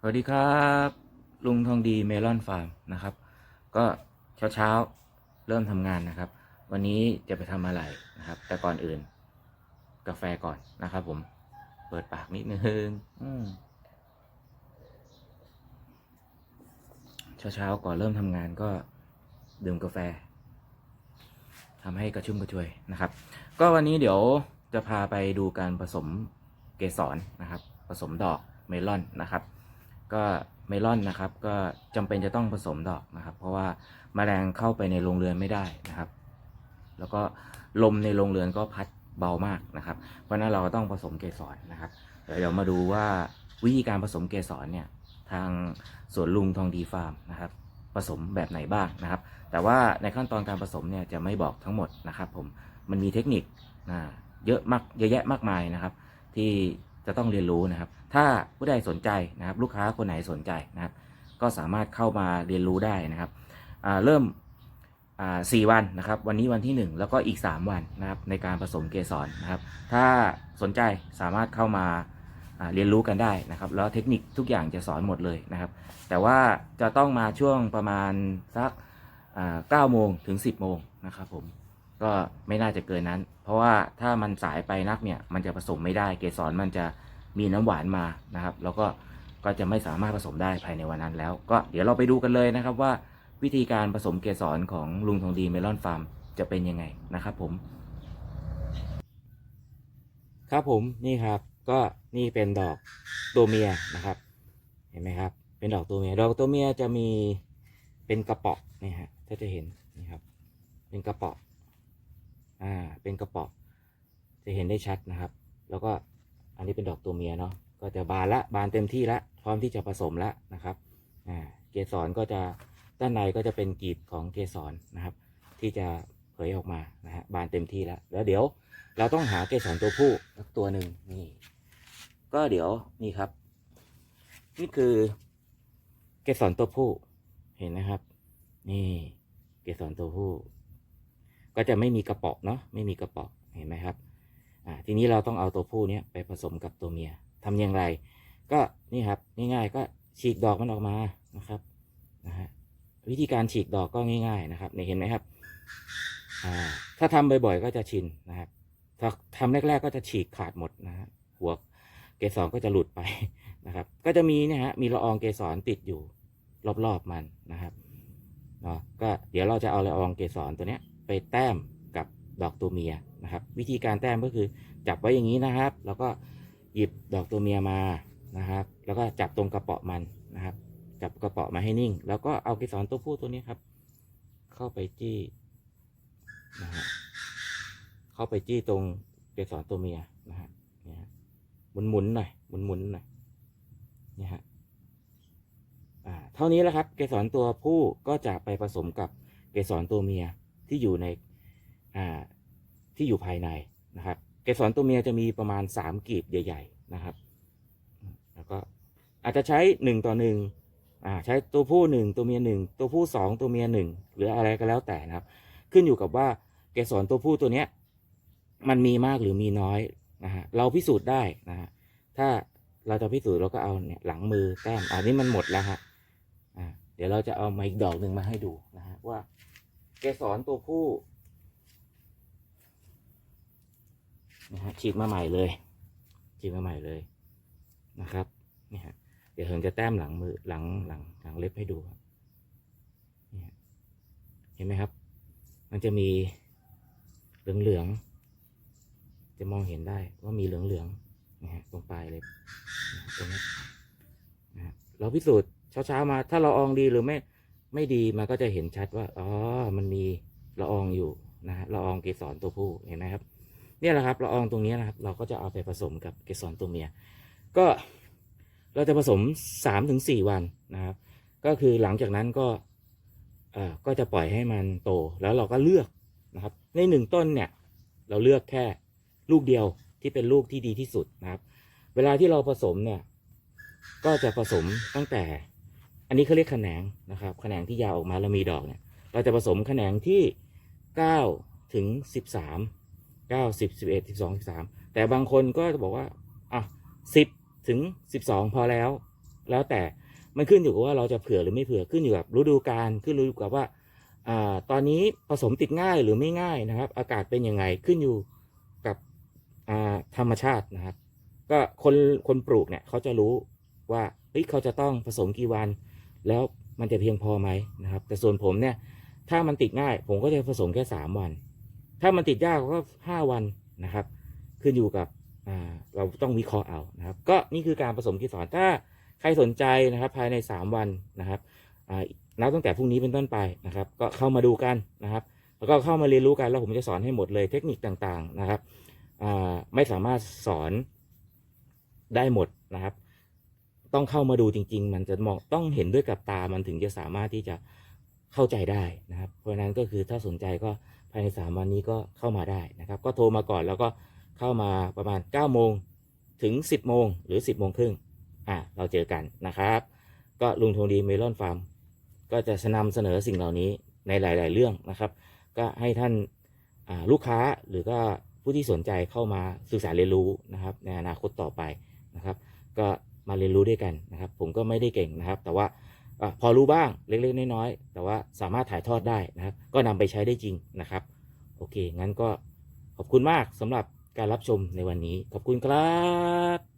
สวัสดีครับลุงทองดีเมลอนฟาร์มนะครับ ก็เช้าเช้าๆเริ่มทำงานนะครับ วันนี้จะไปทำอะไรนะครับ แต่ก่อนอื่น กาแฟก่อนนะครับ ผม เปิดปากนิดนึงอืมเช้าเช้าๆก่อนเริ่มทำงานก็ดื่มกาแฟทำให้กระชุ่มกระชวยนะครับ ก็วันนี้เดี๋ยวจะพาไปดูการผสมเกสรนะครับ ผสมดอกเมลอนนะครับ ก็เมลอนนะครับ ก็จำเป็นจะต้องผสมดอกนะครับ เพราะว่าแมลงเข้าไปในโรงเรือนไม่ได้นะครับ แล้วก็ลมในโรงเรือนก็พัดเบามากนะครับ เพราะนั้นเราก็ต้องผสมเกสรนะครับเดี๋ยวมาดูว่าวิธีการผสมเกสรเนี่ยทางสวนลุงทองดีฟาร์มนะครับ ผสมแบบไหนบ้างนะครับ แต่ว่าในขั้นตอนการผสมเนี่ยจะไม่บอกทั้งหมดนะครับ ผมมันมีเทคนิคนะเยอะมากเยอะแยะมากมายนะครับ ที่ จะต้องเรียนรู้นะครับ ถ้าผู้ใดสนใจนะครับ ลูกค้าคนไหนสนใจนะครับ ก็สามารถเข้ามาเรียนรู้ได้นะครับเริ่มสี่วันนะครับ วันนี้วันที่หนึ่งแล้วก็อีก 3 วันนะครับ ในการผสมเกสรนะครับ ถ้าสนใจสามารถเข้ามาเรียนรู้กันได้นะครับ แล้วเทคนิคทุกอย่างจะสอนหมดเลยนะครับ แต่ว่าจะต้องมาช่วงประมาณสักเก้าโมงถึง 10โมงนะครับผม ก็ไม่น่าจะเกินนั้น เพราะว่าถ้ามันสายไปนักเนี่ยมันจะผสมไม่ได้ เกสรมันจะมีน้ำหวานมานะครับ แล้วก็ก็จะไม่สามารถผสมได้ภายในวันนั้นแล้ว ก็เดี๋ยวเราไปดูกันเลยนะครับว่าวิธีการผสมเกสรของลุงทองดีเมลอนฟาร์มจะเป็นยังไงนะครับผม ครับผมนี่ครับก็นี่เป็นดอกตัวเมียนะครับ เห็นไหมครับ เป็นดอกตัวเมีย ดอกตัวเมียจะมีเป็นกระปาะนี่ฮะถ้าจะเห็นนี่ครับ เป็นกระปาะ อ่า เป็นกระปาะจะเห็นได้ชัดนะครับ แล้วก็อันนี้เป็นดอกตัวเมียเนาะ ก็จะบานละ บานเต็มที่ละ พร้อมที่จะผสมละนะครับ อ่า เกสรก็จะด้านในก็จะเป็นกีบของเกสรนะครับ ที่จะเผยออกมานะฮะ บานเต็มที่แล้ว แล้วเดี๋ยวเราต้องหาเกสรตัวผู้ตัวหนึ่งนี่ ก็เดี๋ยวนี่ครับ นี่คือเกสรตัวผู้ เห็นนะครับ นี่ เกสรตัวผู้ ก็จะไม่มีกระปาะเนาะไม่มีกระปาะเห็นไหมครับอ่าทีนี้เราต้องเอาตัวผู้เนี้ยไปผสมกับตัวเมียทำอย่างไร ก็นี่ครับง่ายๆก็ฉีกดอกมันออกมานะครับนะฮะวิธีการฉีกดอกก็ง่าย ๆนะครับเนี่ยเห็นไหมครับอ่าถ้าทำบ่อยๆก็จะชินนะครับถ้าทำแรก ๆ ก็จะฉีกขาดหมดนะฮะหัวเกสรก็จะหลุดไปนะครับ ก็จะมีเนี่ยฮะมีละอองเกสรติดอยู่รอบๆมันนะครับเนาะก็เดี๋ยวเราจะเอาละอองเกสรตัวเนี้ย ไปแต้มกับดอกตัวเมียนะครับ วิธีการแต้มก็คือจับไว้อย่างนี้นะครับ แล้วก็หยิบดอกตัวเมียมานะครับ แล้วก็จับตรงกระเปาะมันนะครับ จับกระเปาะมาให้นิ่ง แล้วก็เอาเกสรตัวผู้ตัวนี้ครับ เข้าไปจี้นะฮะเข้าไปจี้ตรงเกสรตัวเมียนะฮะเนี่ยหมุนหมุนๆหน่อยหมุนหมุนๆหน่อยเนี่ยฮะอ่าเท่านี้แหละครับ เกสรตัวผู้ก็จะไปผสมกับเกสรตัวเมีย ที่อยู่ในอ่าที่อยู่ภายในนะครับเกสรตัวเมียจะมีประมาณสามกีบใหญ่ ๆนะครับ แล้วก็อาจจะใช้หนึ่งต่อหนึ่งอ่าใช้ตัวผู้หนึ่งตัวเมียหนึ่งตัวผู้สองตัวเมียหนึ่งหรืออะไรก็แล้วแต่นะครับ ขึ้นอยู่กับว่าเกสรตัวผู้ตัวเนี้ยมันมีมากหรือมีน้อยนะฮะเราพิสูจน์ได้นะฮะถ้าเราจะพิสูจน์เราก็เอาเนี่ยหลังมือแต้มอันนี้มันหมดแล้วฮะอ่าเดี๋ยวเราจะเอามาอีกดอกหนึ่งมาให้ดูนะฮะว่า สรตัวผู้นะฮะฉีกมาใหม่เลยฉีกมาใหม่เลยนะครับนี่ฮะเดี๋ยวเหินจะแต้มหลังมือหลังหลังหลังเล็บให้ดูนี่ฮะเห็นไหมครับ มันจะมีเหลืองๆจะมองเห็นได้ว่ามีเหลืองๆนะฮะตรงปลายเล็บตรงนี้นะฮะเราพิสูจน์เช้าๆมา ถ้าเราอองดีหรือไม่ ไม่ดีมันก็จะเห็นชัดว่าอ๋อมันมีละอองอยู่นะฮะละอองเกสรตัวผู้เห็นไหมครับเนี่ยแหละครับละอองตรงนี้นะครับ เราก็จะเอาไปผสมกับเกสรตัวเมีย ก็เราจะผสมสามถึงสี่วันนะครับ ก็คือหลังจากนั้นก็เอ่อก็จะปล่อยให้มันโตแล้วเราก็เลือกนะครับ ในหนึ่งต้นเนี่ยเราเลือกแค่ลูกเดียวที่เป็นลูกที่ดีที่สุดนะครับ เวลาที่เราผสมเนี่ยก็จะผสมตั้งแต่ อันนี้เขาเรียกแขนงนะครับแขนงที่ยาวออกมาแล้วมีดอกเนี่ย เราจะผสมแขนงที่ 9 ถึง 13 9 10 11 12 13 แต่บางคนก็จะบอกว่าอะ10 ถึง 12 พอแล้ว แล้วแต่มันขึ้นอยู่กับว่าเราจะเผื่อหรือไม่เผื่อขึ้นอยู่กับฤดูกาลขึ้นอยู่กับว่าอ่าตอนนี้ผสมติดง่ายหรือไม่ง่ายนะครับ อากาศเป็นยังไงขึ้นอยู่กับอ่าธรรมชาตินะครับ ก็คนคนปลูกเนี่ยเขาจะรู้ว่าเฮ้ยเขาจะต้องผสมกี่วัน แล้วมันจะเพียงพอไหมนะครับ แต่ส่วนผมเนี่ย ถ้ามันติดง่าย ผมก็จะผสมแค่สามวัน ถ้ามันติดยากก็ห้าวันนะครับ ขึ้นอยู่กับเราต้องวิเคราะห์เอานะครับ ก็นี่คือการผสมเกสรถ้าใครสนใจนะครับ ภายในสามวันนะครับนับตั้งแต่พรุ่งนี้เป็นต้นไปนะครับ ก็เข้ามาดูกันนะครับ แล้วก็เข้ามาเรียนรู้กันแล้วผมจะสอนให้หมดเลยเทคนิคต่างๆนะครับไม่สามารถสอนได้หมดนะครับ ต้องเข้ามาดูจริง ๆ มันจะมองต้องเห็นด้วยกับตามันถึงจะสามารถที่จะเข้าใจได้นะครับ เพราะฉะนั้นก็คือถ้าสนใจก็ภายในสามวันนี้ก็เข้ามาได้นะครับ ก็โทรมาก่อนแล้วก็เข้ามาประมาณ9ก้าโมงถึง 10บโมงหรือ 10บโมงครึ่งอ่าเราเจอกันนะครับ ก็ลุงทองดีเมลอนฟาร์มก็จะนำเสนอสิ่งเหล่านี้ในหลาย ๆ เรื่องนะครับ ก็ให้ท่านลูกค้าหรือก็ผู้ที่สนใจเข้ามาศึกษาเรียนรู้นะครับ ในอนาคตต่อไปนะครับ ก็ มาเรียนรู้ด้วยกันนะครับ ผมก็ไม่ได้เก่งนะครับ แต่ว่าอพอรู้บ้างเล็กๆน้อยๆแต่ว่าสามารถถ่ายทอดได้นะครับ ก็นำไปใช้ได้จริงนะครับ โอเค งั้นก็ขอบคุณมากสำหรับการรับชมในวันนี้ ขอบคุณครับ